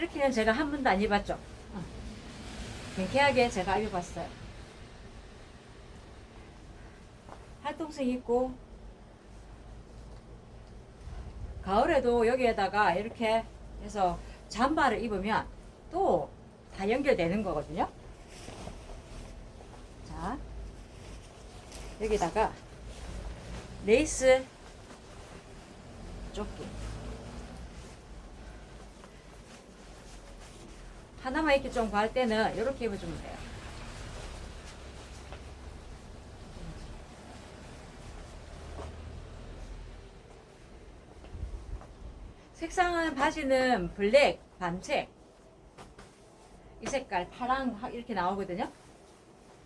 이렇게는 제가 한 번도 안 입었죠. 어. 경쾌하게 제가 입어봤어요. 활동성 있고 가을에도 여기에다가 이렇게 해서 잠바를 입으면 또 다 연결되는 거거든요. 자, 여기다가 레이스 조끼 하나만 입기 좀 과할 때는 이렇게 입어주면 돼요. 색상은 바지는 블랙, 밤색 이 색깔 파랑 하- 이렇게 나오거든요.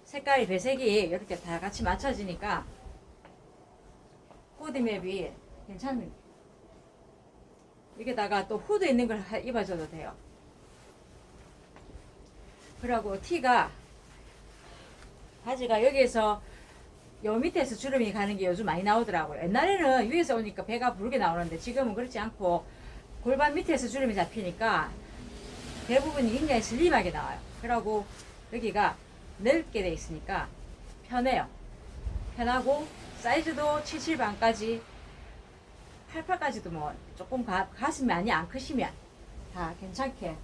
색깔이 배색이 이렇게 다 같이 맞춰지니까 코디맵이 괜찮은 여기다가 또 후드 있는 걸 하- 입어줘도 돼요. 그리고 티가 바지가 여기에서 요 밑에서 주름이 가는 게 요즘 많이 나오더라고요. 옛날에는 위에서 오니까 배가 부르게 나오는데 지금은 그렇지 않고 골반 밑에서 주름이 잡히니까 대부분이 굉장히 슬림하게 나와요. 그리고 여기가 넓게 돼 있으니까 편해요. 편하고 사이즈도 77반까지 88까지도 뭐 조금 가, 가슴이 많이 안 크시면 다 괜찮게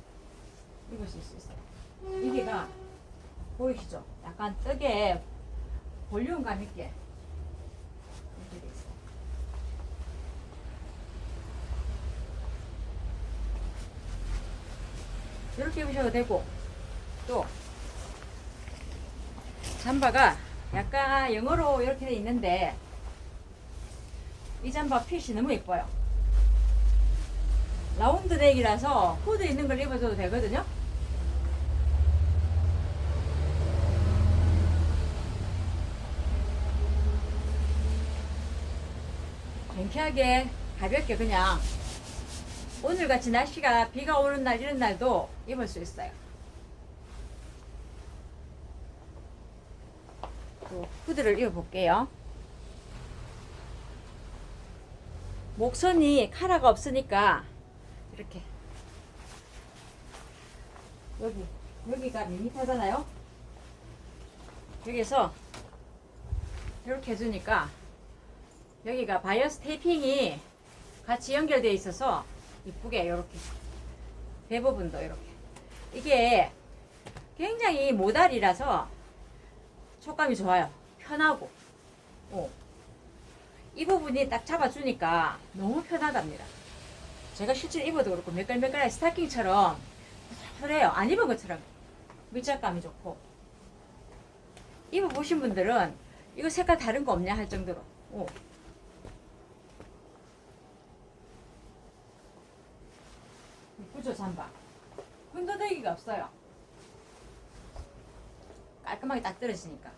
입으실 수 있어요. 이게가 보이시죠? 약간 뜨개 볼륨감 있게 이렇게 돼 있어요. 이렇게 입으셔도 되고 또 잠바가 약간 영어로 이렇게 돼 있는데 이 잠바 핏이 너무 예뻐요. 라운드 넥이라서 후드 있는 걸 입어줘도 되거든요. 경쾌하게 가볍게 그냥 오늘같이 날씨가 비가 오는 날 이런 날도 입을 수 있어요. 또 후드를 입어볼게요. 목선이 카라가 없으니까 이렇게 여기 여기가 밋밋하잖아요. 여기서 이렇게 해주니까 여기가 바이어스 테이핑이 같이 연결되어 있어서 이쁘게 이렇게 배 부분도 이렇게. 이게 굉장히 모달이라서 촉감이 좋아요. 편하고. 어. 이 부분이 딱 잡아주니까 너무 편하답니다. 제가 실제로 입어도 그렇고 매끌매끌한 스타킹처럼 편해요. 안 입은 것처럼 밀착감이 좋고. 입어보신 분들은 이거 색깔 다른 거 없냐 할 정도로. 어. 이쁘죠 잠바. 흔들대기가 없어요. 깔끔하게 딱 떨어지니까